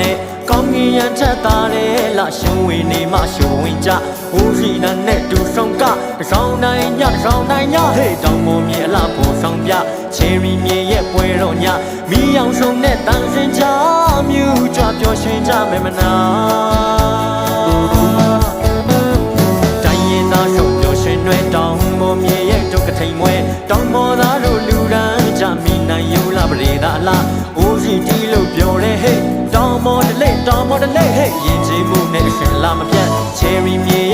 နဲ့ကောင်းကင်ရန်ထက်သားလေလာရှင်ဝင်နေမှရှင်ဝင်ကြဟိုးရှိနာနဲ့တူဆောင်ကတစ်ဆောင်တိုင်းညတစ်ဆောင်တိုင်းညဟေးတောင်ပေါ်မြေအလားပေါ်ဆောင်ပြချယ်ရီမြေရဲ့ပွဲတော်ညမီးရောင်ဆုံးနဲ့တန်စင်ချမြူကြွပျော်ရွှင်ကြမယ်မနာတိုင်းရင်သားရှုပ်ပျော်ရွှင်နှွဲတောင်ပေါ်မြေရဲ့ဒုက္ခထိန်မွဲတောင်ပေါ်သား လားအိုးစီတီလို့ပြောတယ်ဟဲ့တောင်ပေါ်တလေတောင်ပေါ်တလေဟဲ့ရင်ကြီးမှုနဲ့အရှင်လာမပြတ်ချယ်ရီမြေ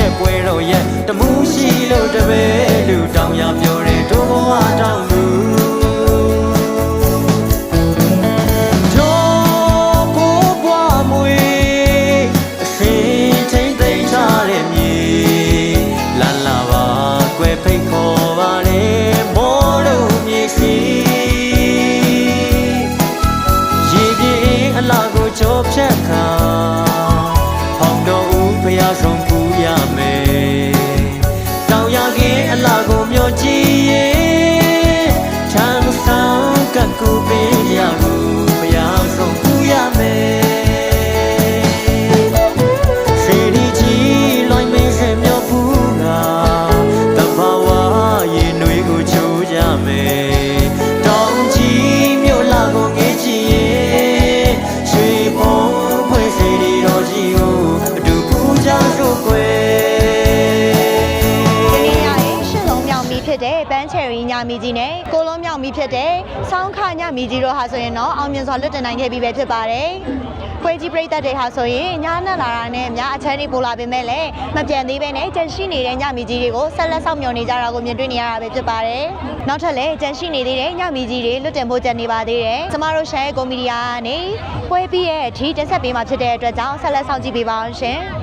ဖြတ်ခါဖောင်တော်ဦးဖျားဆုံးကူရမယ် က်မီဖြစ်တဲ့ဘန်းချယ်ရီညမီကြီးနဲ့ကိုလုံးမြောက်မီဖြစ်တဲ့ဆောင်းခညမီကြီးတို့ဟာဆိုရင်တော့အောင်မြင်စွာလွတ်တင်နိုင်ခဲ့ပြီပဲဖြစ်ပါတယ်။ပွဲကြီးပြိသက်တွေဟာဆိုရင်ညာနဲ့လာတာနဲ့အများအချမ်းတွေပို့လာပေမဲ့လည်းမပြန်သေးပဲနဲ့ကြန့်ရှိနေတဲ့ညမီကြီးတွေကိုဆက်လက်ဆောင်မျှော်နေကြတာကိုမြင်တွေ့နေရတာပဲဖြစ်ပါတယ်။နောက်ထပ်လည်းကြန့်ရှိနေသေးတဲ့ညမီကြီးတွေလွတ်တင်ဖို့ကြံနေပါသေးတယ်။ကျမတို့ရှယ်ကွန်မီဒီယာကနေပွဲပြီးရဲ့အထိတင်ဆက်ပေးမှာဖြစ်တဲ့အတွက်ကြောင့်ဆက်လက်ဆောင်ကြည့်ပေးပါအောင်ရှင်။